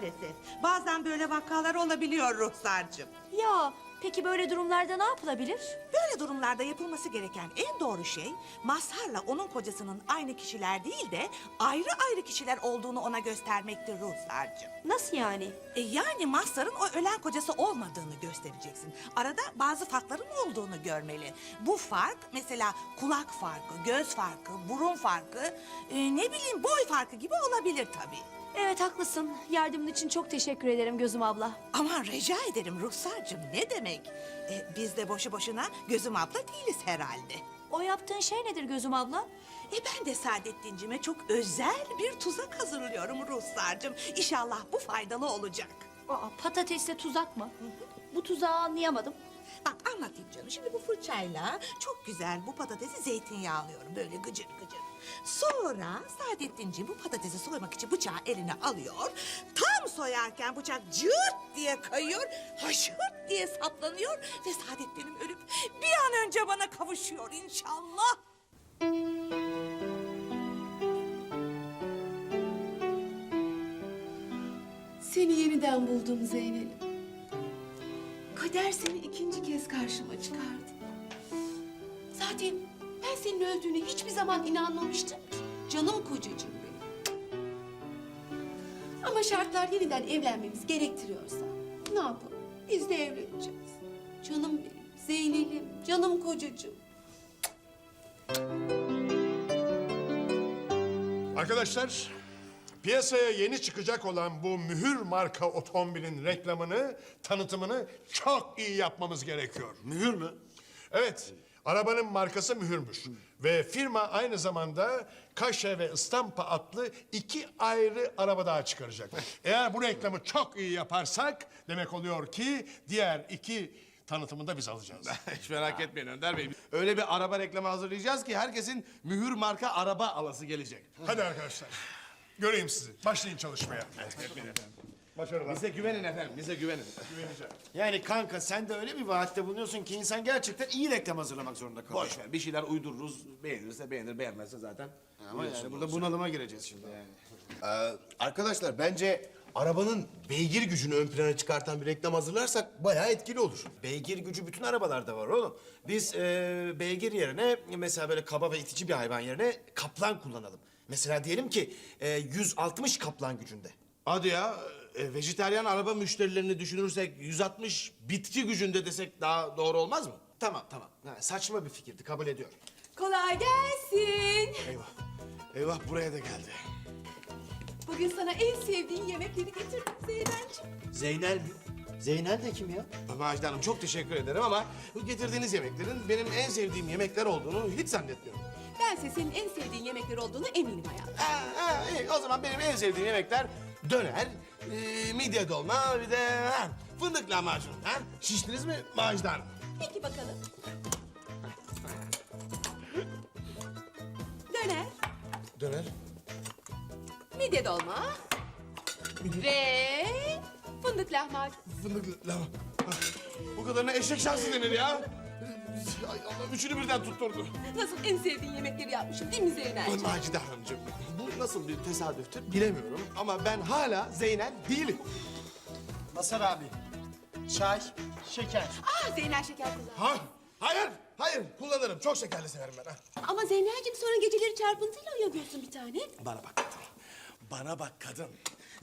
Maalesef. Bazen böyle vakalar olabiliyor Ruhsar'cığım. Ya peki böyle durumlarda ne yapılabilir? Böyle durumlarda yapılması gereken en doğru şey... ...Mazhar'la onun kocasının aynı kişiler değil de... ...ayrı ayrı kişiler olduğunu ona göstermektir Ruhsar'cığım. Nasıl yani? E yani Mazhar'ın o ölen kocası olmadığını göstereceksin. Arada bazı farkların olduğunu görmeli. Bu fark mesela kulak farkı, göz farkı, burun farkı... e, ...ne bileyim boy farkı gibi olabilir tabii. Evet haklısın. Yardımın için çok teşekkür ederim Gözüm abla. Aman rica ederim Ruhsar'cığım ne demek? E, biz de boşu boşuna gözüm abla değiliz herhalde. O yaptığın şey nedir Gözüm abla? E ben de Saadettinciğime çok özel bir tuzak hazırlıyorum Ruhsar'cığım. İnşallah bu faydalı olacak. Aa, patatesle tuzak mı? Bu tuzağı anlayamadım. Bak anlatayım canım. Şimdi bu fırçayla çok güzel bu patatesi zeytinyağlıyorum. Böyle gıcır gıcır. Sonra Saadettinciğim bu patatesi soymak için bıçağı eline alıyor. Tam soyarken bıçak cırt diye kayıyor. Haşırt diye saplanıyor. Ve Saadettin'im ölüp bir an önce bana kavuşuyor inşallah. Seni yeniden buldum Zeynel'im. Kader seni ikinci kez karşıma çıkardı. Zaten ben senin öldüğüne hiçbir zaman inanmamıştım ki. Canım kocacığım benim. Ama şartlar yeniden evlenmemiz gerektiriyorsa ne yapalım? Biz de evleneceğiz. Canım benim, Zeynel'im, canım kocacığım. Arkadaşlar, piyasaya yeni çıkacak olan bu mühür marka otomobilin reklamını, tanıtımını çok iyi yapmamız gerekiyor. Mühür mü? Evet, arabanın markası mühürmüş. Ve firma aynı zamanda Kaşe ve Istampa adlı iki ayrı araba daha çıkaracak. Eğer bu reklamı çok iyi yaparsak demek oluyor ki diğer iki tanıtımını da biz alacağız. Hiç merak etmeyin Önder Bey. Öyle bir araba reklamı hazırlayacağız ki herkesin mühür marka araba alası gelecek. Hadi arkadaşlar, göreyim sizi. Başlayın çalışmaya. Başarılar. Bize güvenin efendim, bize güvenin. Güveneceğim. Yani kanka sen de öyle bir vaatte bulunuyorsun ki insan gerçekten iyi reklam hazırlamak zorunda kalıyor. Boş ver, bir şeyler uydururuz. Beğenirse beğenir, beğenmezse zaten. Ama yani burada bunalıma gireceğiz şimdi yani. Ee, arkadaşlar bence arabanın beygir gücünü ön plana çıkartan bir reklam hazırlarsak bayağı etkili olur. Beygir gücü bütün arabalarda var oğlum. Biz e, beygir yerine mesela böyle kaba ve itici bir hayvan yerine kaplan kullanalım. Mesela diyelim ki e, 160 kaplan gücünde. Hadi ya, e, vejeteryan araba müşterilerini düşünürsek 160 bitki gücünde desek daha doğru olmaz mı? Tamam tamam. Ha, saçma bir fikirdi kabul ediyorum. Kolay gelsin. Eyvah, eyvah buraya da geldi. Bugün sana en sevdiğin yemekleri getirdim Zeynel'ciğim. Zeynel mi? Zeynel de kim ya? Macide Hanım çok teşekkür ederim ama bu getirdiğiniz yemeklerin benim en sevdiğim yemekler olduğunu hiç zannetmiyorum. Bense senin en sevdiğin yemekler olduğunu eminim hayatım. Ha, ha, iyi. O zaman benim en sevdiğim yemekler döner, e, midye dolma, bir de ha, fındık lahmacun. Ha? Şiştiniz mi Macide Hanım? Peki bakalım. Döner, Döner. midye dolma ve fındık lahmacun. Fındık lahmacun. Bu kadarına eşek şansı denir ya. Ay Allah üçünü birden tutturdu. Nasıl en sevdiğin yemekleri yapmışım değil mi Zeynel'ciğim? Macide Hanımcığım, bu nasıl bir tesadüftür bilemiyorum. Ama ben hala Zeynel değilim. Masar abi. Çay, şeker. Aa Zeynel şeker kullan. Ha? Hayır, hayır. Kullanırım. Çok şekerli severim ben. Ha? Ama Zeynel'ciğim sonra geceleri çarpıntıyla uyanıyorsun bir tane. Bana bak. Bana bak kadın.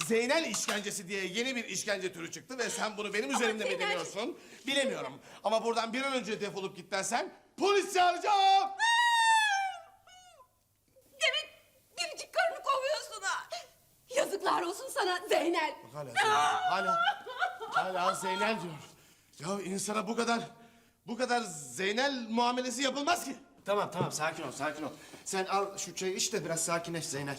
Zeynel işkencesi diye yeni bir işkence türü çıktı ve sen bunu benim üzerimde mi Zeynel- deniyorsun? Bilemiyorum. Ama buradan bir an önce defolup gitmezsen polis çağıracağım. Demek biricik karını kovuyorsun ha. Yazıklar olsun sana Zeynel. Hala Zeynel, hala, hala Zeynel diyor. Ya insana bu kadar, bu kadar Zeynel muamelesi yapılmaz ki. Tamam tamam sakin ol sakin ol. Sen al şu çayı iç de biraz sakinleş Zeynel.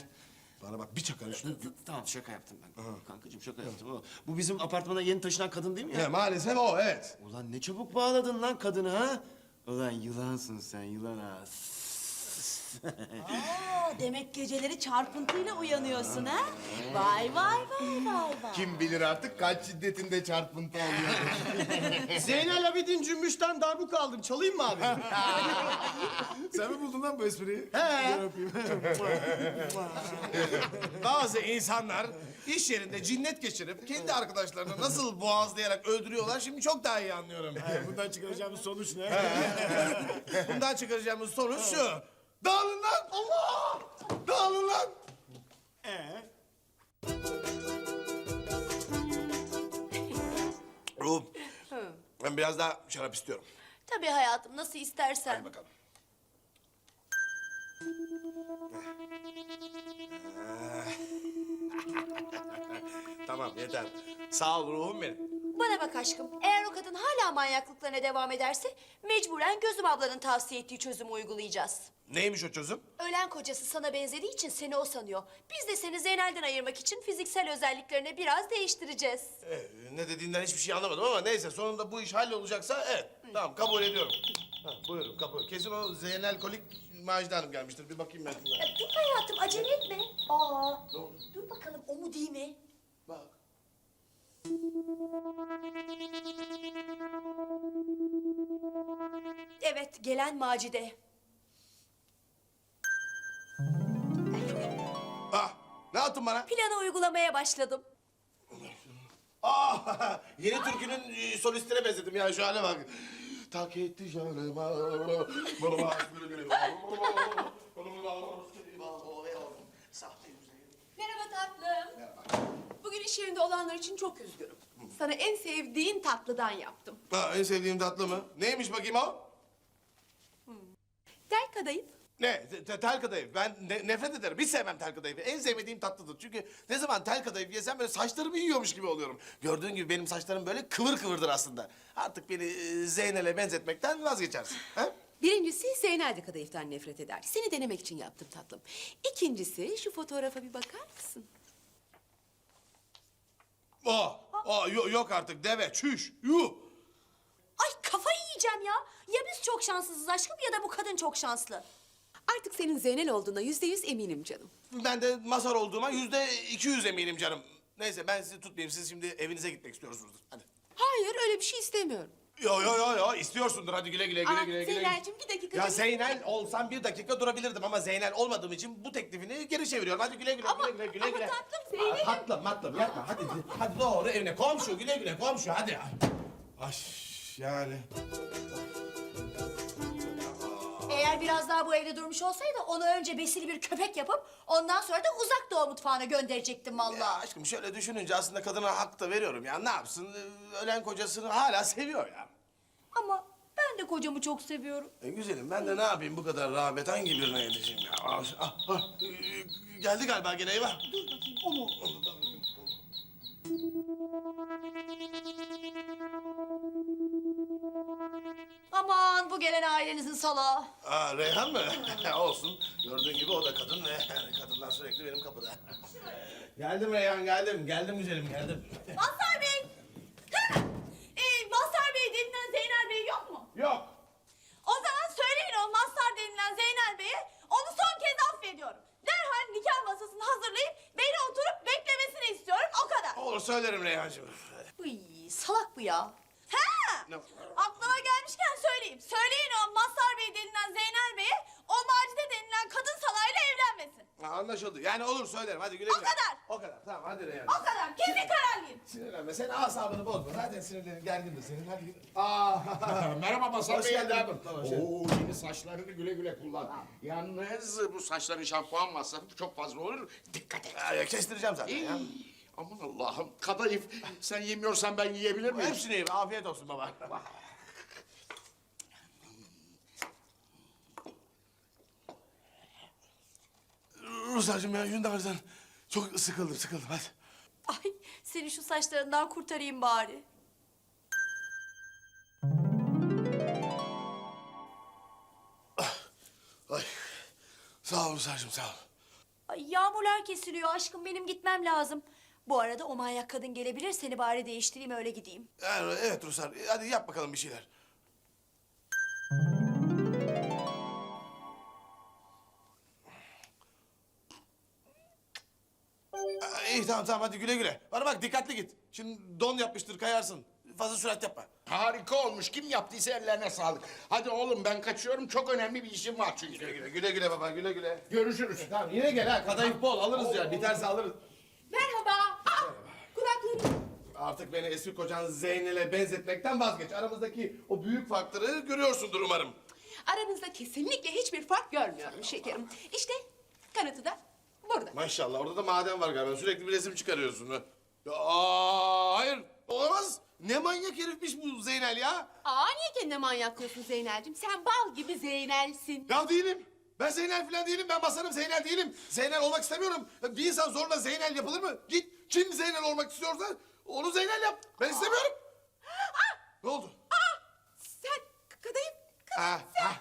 Bana bak bir çakar şunu. Tamam şaka yaptım ben. Kankacığım şaka yaptım. O, bu bizim apartmana yeni taşınan kadın değil mi ya? Ya, maalesef o evet. Ulan ne çabuk bağladın lan kadını ha? Ulan yılansın sen yılan ha. Aa, demek geceleri çarpıntıyla uyanıyorsun ha? Vay vay vay vay vay. Kim bilir artık kaç şiddetinde çarpıntı oluyor. Zeynel Abidin Cümbüş'ten darbuka aldım. Çalayım mı abi? Sen mi buldun lan bu espriyi? Bazı insanlar iş yerinde cinnet geçirip kendi arkadaşlarını nasıl boğazlayarak öldürüyorlar şimdi çok daha iyi anlıyorum. Bundan çıkaracağımız sonuç ne? Bundan çıkaracağımız sonuç şu. Dağılın lan! Allah! Dağılın lan! Ruhum, ben biraz daha şarap istiyorum. Tabii hayatım nasıl istersen. Hadi bakalım. tamam yeter. Sağ ol ruhum benim. Bana bak aşkım. Eğer o kadın hala manyaklıklarına devam ederse... ...mecburen Gözüm ablanın tavsiye ettiği çözümü uygulayacağız. Neymiş o çözüm? Ölen kocası sana benzediği için seni o sanıyor. Biz de seni Zeynel'den ayırmak için fiziksel özelliklerini biraz değiştireceğiz. Ee, ne dediğinden hiçbir şey anlamadım ama neyse sonunda bu iş hallolacaksa evet. Tamam kabul ediyorum. Ha, buyurun kabul. Kesin o Zeynel Kolik Macide Hanım gelmiştir. Bir bakayım ben şuna. Ya dur hayatım acele etme. Aa, dur bakalım o mu değil mi? Bak. Evet gelen Macide. Ah ne yaptın bana? Planı uygulamaya başladım. Ah yeni türkünün e, solistine benzedim ya şu hale bak. Tak etti canıma. Merhaba tatlım. Bugün iş yerinde olanlar için çok üzgünüm. Sana en sevdiğin tatlıdan yaptım. Ha, en sevdiğim tatlı mı? Neymiş bakayım o? Del kadayıf. Ne? Te- te- tel kadayıf. Ben ne- nefret ederim. Hiç sevmem tel kadayıfı. En sevmediğim tatlıdır. Çünkü ne zaman tel kadayıf yesem böyle saçlarımı yiyormuş gibi oluyorum. Gördüğün gibi benim saçlarım böyle kıvır kıvırdır aslında. Artık beni e, Zeynel'e benzetmekten vazgeçersin. Ha? Birincisi Zeynel de kadayıftan nefret eder. Seni denemek için yaptım tatlım. İkincisi şu fotoğrafa bir bakar mısın? Oh, oh, yo- yok artık deve, çüş, yuh. Ay kafayı yiyeceğim ya. Ya biz çok şanssızız aşkım ya da bu kadın çok şanslı. Artık senin Zeynel olduğuna yüzde yüz eminim canım. Ben de mazhar olduğuma yüzde iki yüz eminim canım. Neyse ben sizi tutmayayım. Siz şimdi evinize gitmek istiyorsunuz. Hadi. Hayır öyle bir şey istemiyorum. Yo yo yo yo istiyorsundur. Hadi güle güle güle Aa, güle güle. Zeynel'cim bir dakika. Ya canım. Zeynel olsam bir dakika durabilirdim ama Zeynel olmadığım için bu teklifini geri çeviriyorum. Hadi güle güle güle güle güle ama güle. tatlım, Zeynel'im. Tatlım tatlım yapma hadi hadi doğru evine komşu güle güle komşu hadi. Ay yani. Eğer biraz daha bu evde durmuş olsaydı onu önce besili bir köpek yapıp ondan sonra da uzak doğu mutfağına gönderecektim vallahi. Ya aşkım şöyle düşününce aslında kadına hak da veriyorum ya. Ne yapsın ee, ölen kocasını hala seviyor ya. Ama ben de kocamı çok seviyorum. E güzelim ben de ne yapayım bu kadar rağbet hangi birine yetişeyim ya? Ah, ah, ah, ee, geldi galiba gene eyvah. Dur bakayım o mu? Aman bu gelen ailenizin salağı. Aa, Reyhan mı? Olsun. Gördüğün gibi o da kadın ve kadınlar sürekli benim kapıda. geldim Reyhan geldim. Geldim güzelim geldim. Mazhar Bey! ee, Mazhar Bey denilen Zeynel Bey yok mu? Yok. O zaman söyleyin o Mazhar denilen Zeynel Bey'e onu son kez affediyorum. Derhal nikah masasını hazırlayıp beni oturup beklemesini istiyorum o kadar. Olur söylerim Reyhancığım. Uy, salak bu ya. Ha! Ne? Aklıma gelmişken söyleyeyim. Söyleyin o Mazhar Bey denilen Zeynel Bey'e o Macide denilen kadın salayla evlenmesin. Ha, anlaşıldı. Yani olur söylerim. Hadi güle O güle. kadar. O kadar. Tamam hadi Reyhan. O kadar. Kesin kararlıyım. Sinirlenme. Sen asabını bozma. Zaten sinirlerin gergin de senin. Hadi git. Aa. Merhaba Masar Hoş Bey geldin. evladım. Tamam, hoş. Oo, yeni saçlarını güle güle kullan. Yalnız bu saçların şampuan masrafı çok fazla olur. Dikkat et. Ya, kestireceğim zaten ya. Aman Allah'ım kadayıf. Sen yemiyorsan ben yiyebilir miyim? Hepsini yiyeyim. Afiyet olsun baba. Ruslarcığım ya yüzünden varsan çok sıkıldım sıkıldım hadi. Ay seni şu saçlarından kurtarayım bari. Ay. Sağ ol Ruslarcığım sağ ol. Ay yağmurlar kesiliyor aşkım benim gitmem lazım. Bu arada o manyak kadın gelebilir seni bari değiştireyim öyle gideyim. Yani, evet Ruslar hadi yap bakalım bir şeyler. Aa, İyi tamam tamam hadi güle güle. Bana bak dikkatli git. Şimdi don yapmıştır kayarsın. Fazla sürat yapma. Harika olmuş. Kim yaptıysa ellerine sağlık. Hadi oğlum ben kaçıyorum. Çok önemli bir işim var çünkü. Güle güle, güle güle baba güle güle. Görüşürüz. Tamam yine gel ha kadayıf bol alırız ya biterse alırız. Merhaba. Aa, kulaklığım. Artık beni eski kocan Zeynel'e benzetmekten vazgeç. Aramızdaki o büyük farkları görüyorsundur umarım. Aranızda kesinlikle hiçbir fark görmüyorum şekerim. İşte kanıtı da burada. Maşallah orada da maden var galiba. Sürekli bir resim çıkarıyorsun. Aa, hayır olamaz. Ne manyak herifmiş bu Zeynel ya. Aa niye kendine manyak diyorsun Zeynel'cim? Sen bal gibi Zeynel'sin. Ya değilim. Ben Zeynel falan değilim. Ben basarım Zeynel değilim. Zeynel olmak istemiyorum. Bir insan zorla Zeynel yapılır mı? Git kim Zeynel olmak istiyorsa onu Zeynel yap. Ben istemiyorum. Ne oldu? Sen kadayıf, ha, sen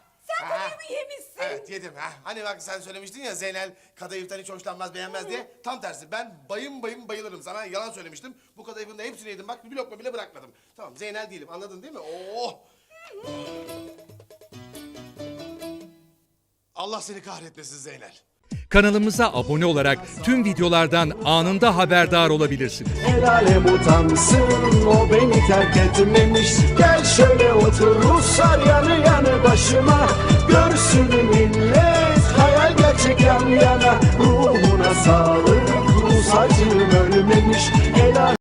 ha. kadayıfı yemişsin. Evet yedim. Ha. Hani bak sen söylemiştin ya Zeynel kadayıftan hiç hoşlanmaz beğenmez diye. Tam tersi ben bayım bayım bayılırım. Sana yalan söylemiştim. Bu kadayıfın da hepsini yedim. Bak bir lokma bile bırakmadım. Tamam Zeynel değilim anladın değil mi? Oh! Allah seni kahretmesin Zeynel. Kanalımıza abone olarak tüm videolardan anında haberdar olabilirsiniz. El alem utansın o beni terk etmemiş Gel şöyle otur Ruslar yanı yanı başıma Görsün millet hayal gerçek yan yana. Ruhuna sağlık Rus acım ölmemiş. Helal